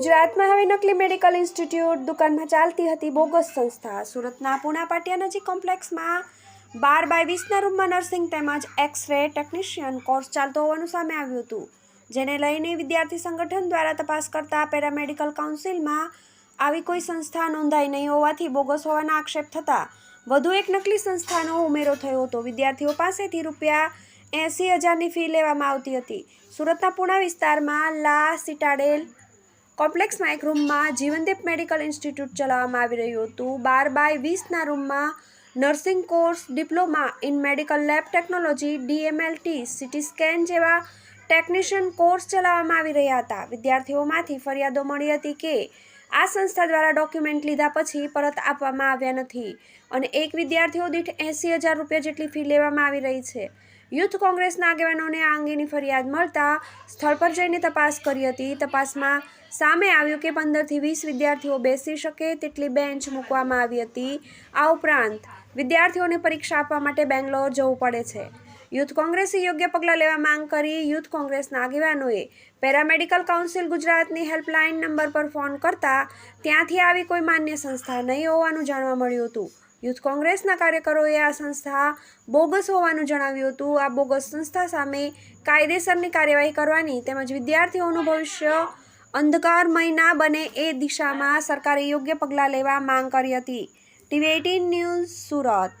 ગુજરાતમાં હવે નકલી મેડિકલ ઇન્સ્ટિટ્યૂટ દુકાનમાં ચાલતી હતી બોગસ સંસ્થા. સુરતના પુણા પાટિયા નજીક કોમ્પ્લેક્સમાં બાર બાય વીસના રૂમમાં નર્સિંગ તેમજ એક્સ રે ટેકનિશિયન કોર્સ ચાલતો હોવાનું સામે આવ્યું હતું, જેને લઈને વિદ્યાર્થી સંગઠન દ્વારા તપાસ કરતા પેરામેડિકલ કાઉન્સિલમાં આવી કોઈ સંસ્થા નોંધાઈ નહીં હોવાથી બોગસ હોવાના આક્ષેપ થતા વધુ એક નકલી સંસ્થાનો ઉમેરો થયો હતો. વિદ્યાર્થીઓ પાસેથી રૂપિયા એંસી હજારની ફી લેવામાં આવતી હતી. સુરતના પૂણા વિસ્તારમાં લા સિટાડેલ કોમ્પ્લેક્સમાં એક રૂમમાં જીવનદીપ મેડિકલ ઇન્સ્ટિટ્યૂટ ચલાવવામાં આવી રહ્યું હતું. બાર બાય વીસના રૂમમાં nursing course, diploma in medical lab technology, DMLT, CT scan જેવા ટેકનિશિયન કોર્સ ચલાવવામાં આવી રહ્યા હતા. વિદ્યાર્થીઓમાંથી ફરિયાદો મળી હતી કે આ સંસ્થા દ્વારા ડોક્યુમેન્ટ લીધા પછી પરત આપવામાં આવ્યા નથી અને એક વિદ્યાર્થીઓ દીઠ એંસી હજાર રૂપિયા જેટલી ફી લેવામાં આવી રહી છે. યુથ કોંગ્રેસના આગેવાનોને આ અંગેની ફરિયાદ મળતા સ્થળ પર જઈને તપાસ કરી હતી. તપાસમાં સામે આવ્યું કે પંદરથી વીસ વિદ્યાર્થીઓ બેસી શકે તેટલી બેન્ચ મૂકવામાં આવી હતી. આ ઉપરાંત વિદ્યાર્થીઓને પરીક્ષા આપવા માટે બેંગ્લોર જવું પડે છે. યુથ કોંગ્રેસે યોગ્ય પગલાં લેવા માંગ કરી. યુથ કોંગ્રેસના આગેવાનોએ પેરામેડિકલ કાઉન્સિલ ગુજરાતની હેલ્પલાઇન નંબર પર ફોન કરતા ત્યાંથી આવી કોઈ માન્ય સંસ્થા નહીં હોવાનું જાણવા મળ્યું હતું. યુથ કોંગ્રેસના કાર્યકરોએ આ સંસ્થા બોગસ હોવાનું જણાવ્યું હતું. આ બોગસ સંસ્થા સામે કાયદેસરની કાર્યવાહી કરવાની તેમજ વિદ્યાર્થીઓનું ભવિષ્ય અંધકારમય ના બને એ દિશામાં સરકારે યોગ્ય પગલાં લેવા માંગ કરી હતી. TV eighteen news Surat.